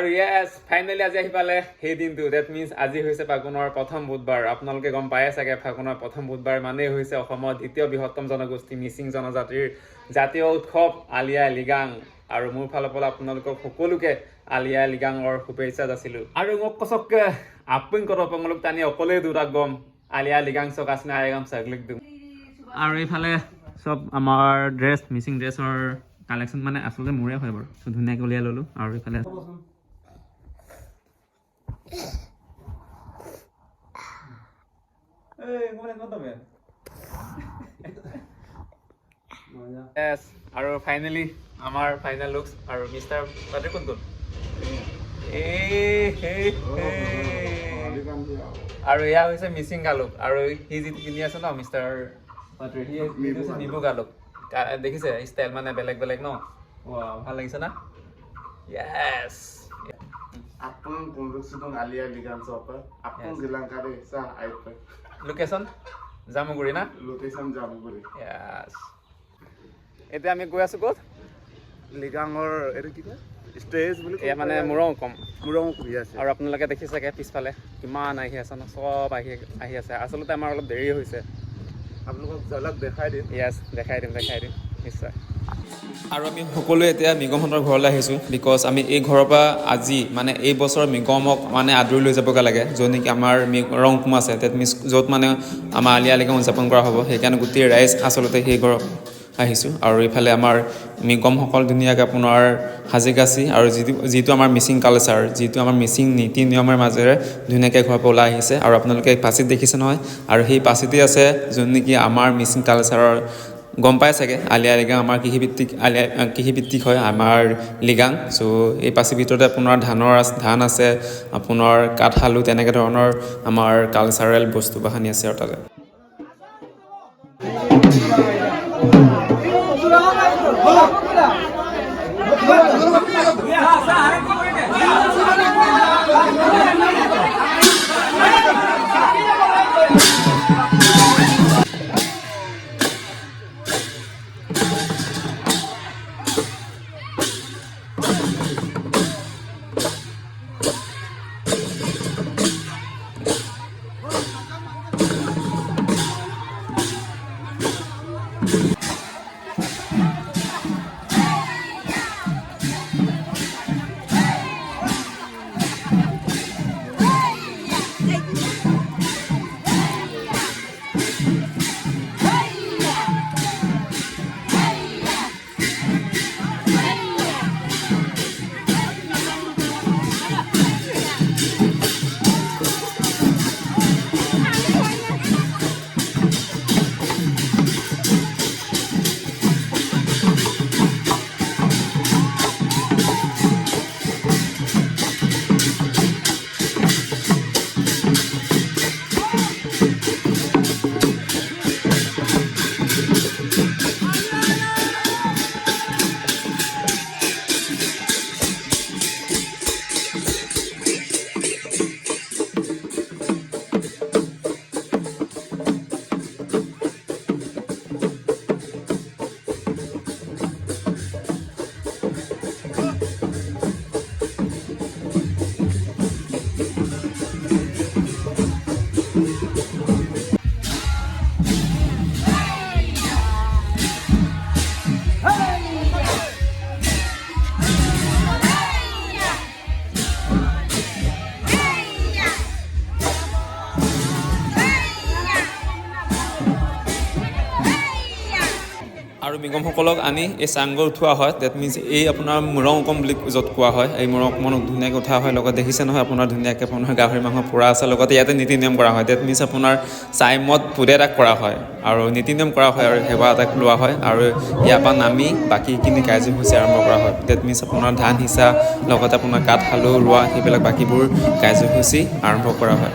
আৰু য়েছ ফাইনেলি আজি আহি পালে সেই দিনটো ডেট মিনছ আজি হৈছে ফাগুনৰ প্ৰথম বুধবাৰ। আপোনালোকে গম পায়ে চাগে ফাগুনৰ প্ৰথম বুধবাৰ মানেই হৈছে অসমৰ দ্বিতীয় বৃহত্তম জনগোষ্ঠী মিচিং জনজাতিৰ জাতীয় উৎসৱ আলি আই লৃগাং। আৰু মোৰ ফালৰ পৰা আপোনালোকক সকলোকে আলি আই লৃগাঙৰ শুভেচ্ছা যাচিলোঁ। আৰু মোক কচককে আপুং কৰ পঙলোক টানি অকলেই দুটাক গম আলি আই লৃগাং চকাচনে আইগাম ছাগলীক দিওঁ। আৰু এইফালে চব আমাৰ ড্ৰেছ মিচিং ড্ৰেছৰ কালেকশ্যন মানে আচলতে মোৰে হয় বাৰু। ধুনীয়াকৈ উলিয়াই ল'লোঁ। আৰু এইফালে আৰু ফাইনেলি আমাৰ ফাইনেল লুকছ আৰু মিষ্টাৰ বাদ্ৰী কোন কোন। আৰু। এয়া হৈছে মিচিং গালুক আৰু সি যিটো কিনি আছে ন মিষ্টাৰ নিবু গালুক। দেখিছে ষ্টাইল মানে বেলেগ বেলেগ ন? Wow, ভালো লাগিছে না? য়েছ Apung punduk sidung alia ligan sopa. Apung gilang kare sa aipa. Location Jamuguri না Location jamu buri. য়েছ এতিয়া আমি গৈ আছোঁ ক'ত? লিগাঙৰ এইটো কি কয়? ষ্টেজ বুলি এয়া মানে মোৰং কম মোৰং আছে। আৰু আপোনালোকে দেখি চাগে পিছফালে কিমান আহি আছে ন চব আহি আহি আছে। আচলতে আমাৰ অলপ দেৰি হৈছে। আপোনালোকক ঝলক দেখাই দিম। য়েছ দেখাই দিম দেখাই দিম। নিশ্চয়। আৰু আমি সকলোৱে এতিয়া মিগমহঁতৰ ঘৰলৈ আহিছোঁ বিকজ আমি এই ঘৰৰ পৰা আজি মানে এই বছৰ মিগমক মানে আদৰি লৈ যাবগৈ লাগে য'ত নেকি আমাৰ মি ৰংকুম আছে য'ত মানে আমাৰ আলি আলিগাং উদযাপন কৰা হ'ব সেইকাৰণে গোটেই ৰাইজ আচলতে সেই ঘৰত আহিছোঁ। আৰু এইফালে আমাৰ মিগমসকল ধুনীয়াকৈ আপোনাৰ সাজি কাচি আৰু যিটো যিটো আমাৰ মিচিং কালচাৰ যিটো আমাৰ মিচিং নীতি নিয়মৰ মাজেৰে ধুনীয়াকৈ ঘৰৰ পৰা ওলাই আহিছে। আৰু আপোনালোকে পাচিত দেখিছে নহয়? আৰু সেই পাচিতে আছে যোন নেকি আমাৰ মিচিং কালচাৰৰ গম পাই চাগে আলি আই লৃগাং আমাৰ কৃষিভিত্তিক আলি আই- কৃষিভিত্তিক হয় আমাৰ লৃগাং। চ' এই পাচিৰ ভিতৰতে আপোনাৰ ধানৰ আছে ধান আছে আপোনাৰ কাঠআলু তেনেকৈ ধৰণৰ আমাৰ কালচাৰেল বস্তু বাহানি আছে আৰু তাতে। আৰু মিগমসকলক আনি এই চাংঘৰ উঠোৱা হয়। ডেট মিনছ এই আপোনাৰ মূৰং অকম বুলি য'ত কোৱা হয় এই মূৰং অকণক ধুনীয়াকৈ উঠোৱা হয় লগত দেখিছে নহয় আপোনাৰ ধুনীয়াকৈ আপোনাৰ গাহৰি মাংস পোৰা আছে লগতে ইয়াতে নীতি নিয়ম কৰা হয়। ডেট মিনছ আপোনাৰ চাইমদ পুদে এটাক কৰা হয় আৰু নীতি নিয়ম কৰা হয় আৰু সেৱা এটাক লোৱা হয় আৰু ইয়াৰ পৰা নামি বাকীখিনি কাৰ্যসূচী আৰম্ভ কৰা হয়। ডেট মিনছ আপোনাৰ ধান সিঁচা লগতে আপোনাৰ কাঠ আলু ৰোৱা সেইবিলাক বাকীবোৰ কাৰ্যসূচী আৰম্ভ কৰা হয়।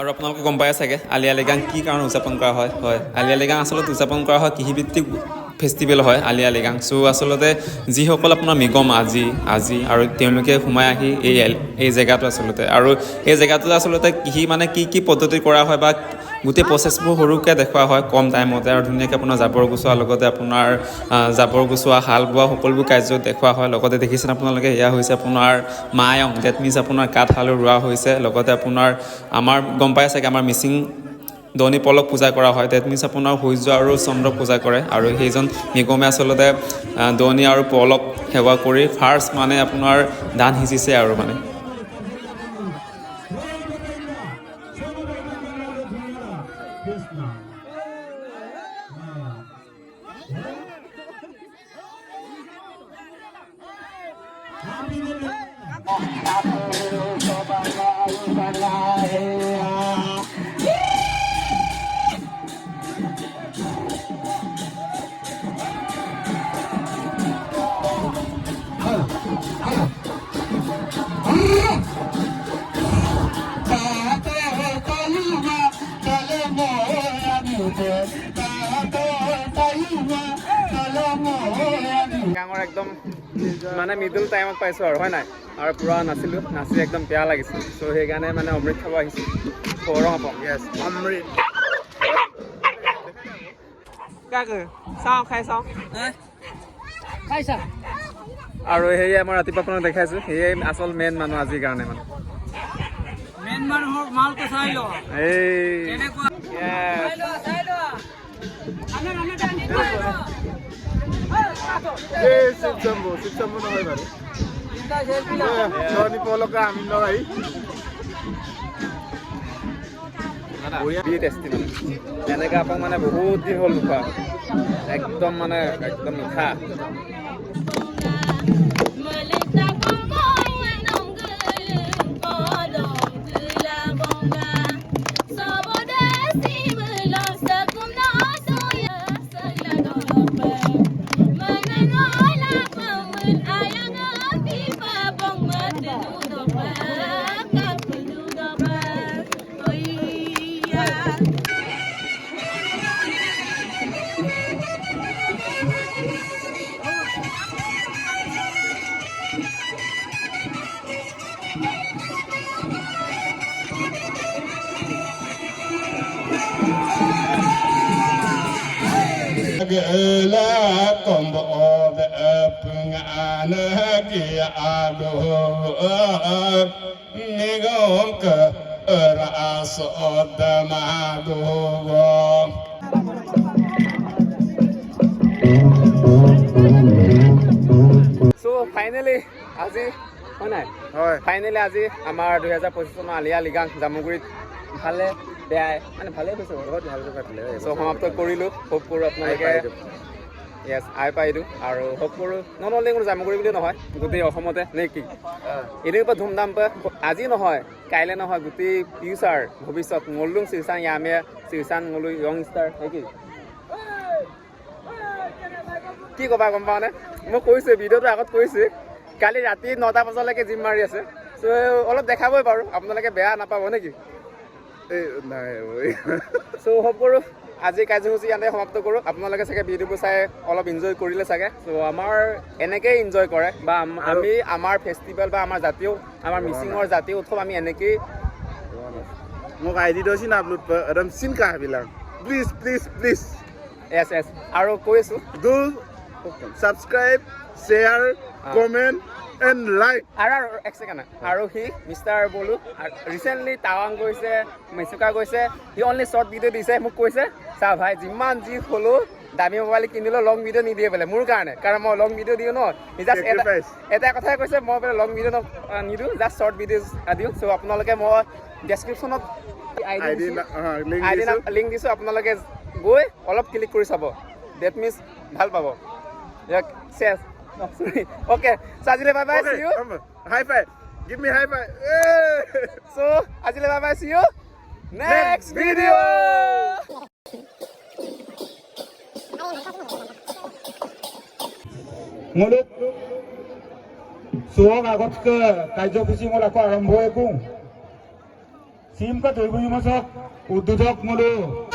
আৰু আপোনালোকে গম পাই চাগে, আলি আই লৃগাং কি কাৰণে উদযাপন কৰা হয় হয়। আলি আই লৃগাং আচলতে উদযাপন কৰা হয় কৃষিভিত্তিক ফেষ্টিভেল হয়, আলি আই লৃগাং চ' আচলতে যিসকল আপোনাৰ নিগম আজি আজি আৰু তেওঁলোকে সোমাই আহি এই এই জেগাটো আচলতে, আৰু এই জেগাটোত আচলতে কৃষি মানে কি কি পদ্ধতি কৰা হয় বা গোটেই প্ৰচেছবোৰ সৰুকৈ দেখুওৱা হয় কম টাইমতে আৰু ধুনীয়াকৈ আপোনাৰ জাবৰ গুচোৱাৰ লগতে আপোনাৰ জাবৰ গুচোৱা হাল বোৱা সকলোবোৰ কাৰ্য দেখুওৱা হয়। লগতে দেখিছেনে আপোনালোকে এয়া হৈছে আপোনাৰ মায়ং ডেট মিনছ আপোনাৰ কাঠ আলু ৰোৱা হৈছে। লগতে আপোনাৰ আমাৰ গম পাই চাগে আমাৰ মিচিং দনি পলক পূজা কৰা হয়। ডেট মিনছ আপোনাৰ সূৰ্য আৰু চন্দ্ৰক পূজা কৰে। আৰু সেইজন নিগমে আচলতে দনি আৰু পলক সেৱা কৰি ফাৰ্ষ্ট মানে আপোনাৰ ধান সিঁচিছে আৰু মানে। Oh, মানে মিডল টাইমত পাইছোঁ আৰু হয় নাই? আৰু পূৰা নাচিলোঁ নাচি একদম বেয়া লাগিছিল চ' সেইকাৰণে মানে অমৃত খাব আহিছোঁ। আপং য়েছ অমৃত। আৰু সেয়ে মই ৰাতিপুৱা ফোনত দেখাইছোঁ। সেয়ে আচল মেইন মানুহ আজিৰ কাৰণে মানে। এই এই শিৱশম্ভু শিৱশম্ভু নহয় বাৰু। ধনী পলকে আমি লগাই এনেকা টেষ্টি মানে। এনেকৈ মানে বহুত দিন হ'ল নোখোৱা। একদম মানে একদম মিঠা la ki ka so' finally আজি হয় নাই? হয়। ফাইনেলি আজি আমাৰ দুহেজাৰ পঁচিছ চনৰ আলিয়া লিগাং জামুগুৰিত ভালে বেয়াই মানে ভালেই হৈছে বহুত ভাল চ' সমাপ্ত কৰিলোঁ হোপ কৰোঁ আপোনালোকে য়েছ আই পাই দিওঁ। আৰু হোপ কৰোঁ নন অনলি কোনো জামুগুৰি বুলি নহয় গোটেই অসমতে নে কি? পৰা ধুমধাম আজি নহয় কাইলৈ নহয় গোটেই ফিউচাৰ ভৱিষ্যত মল্লুং য়ামে চিৰচান মল্লু য়ং ষ্টাৰ নে কি? কি ক'বা গম পাওঁনে? মই কৈছোঁ ভিডিঅ'টো আগত কৈছোঁ কালি ৰাতি নটা বজালৈকে জিম মাৰি আছে। চ' অলপ দেখাবই পাৰোঁ আপোনালোকে বেয়া নাপাব নেকি এই নাই ঐ। চ' হোপ কৰোঁ আজি কাৰ্যসূচী ইয়াতে সমাপ্ত কৰোঁ। আপোনালোকে চাগে ভিডিঅ'বোৰ চাই অলপ এনজয় কৰিলে চাগে। চ' আমাৰ এনেকেই এনজয় কৰে বা আম- আমি আমাৰ ফেষ্টিভেল বা আমাৰ জাতীয় আমাৰ মিচিঙৰ জাতীয় উৎসৱ আমি এনেকেই মোক আই ডি দছিল আপলোড একদম চিন কাহ বিলাক। প্লিজ প্লিজ প্লিজ এছ এছ আৰু কৈছোঁ do subscribe share comment and like আৰু আৰু এক ছেকেণ্ড আৰু সি মিষ্টাৰ বলো ৰিচেণ্টলি টাৱাং গৈছে মেচুকা গৈছে সি অনলি শ্বৰ্ট ভিডিঅ' দিছে মোক কৈছে চা ভাই যিমান যি হ'লেও দামী মোবাইল কিনিলেও লং ভিডিঅ' নিদিয়ে বোলে মোৰ কাৰণে কাৰণ মই লং ভিডিঅ' দিওঁ ন। জাষ্ট এটা. এটা কথাই কৈছে মই বোলে লং ভিডিঅ' নিদিওঁ জাষ্ট শ্বৰ্ট ভিডিঅ' দিওঁ। চ' আপোনালোকে মই ডেছক্ৰিপশ্যনত লিংক দিছোঁ। আপোনালোকে গৈ অলপ ক্লিক কৰি চাব। ডেট মিনছ ভালো পাব। চেছ Sorry. Okay. Sajile, bye bye. Okay, see you. Um, high five. Give me high five. so, Ajile, bye bye. See you. Next, Next video. মুলুক চুৱক আগত কাৰ্যসূচী মূলক আৰম্ভ একো চিমকা দৈবী মাছক উদ্বোধক মুলুক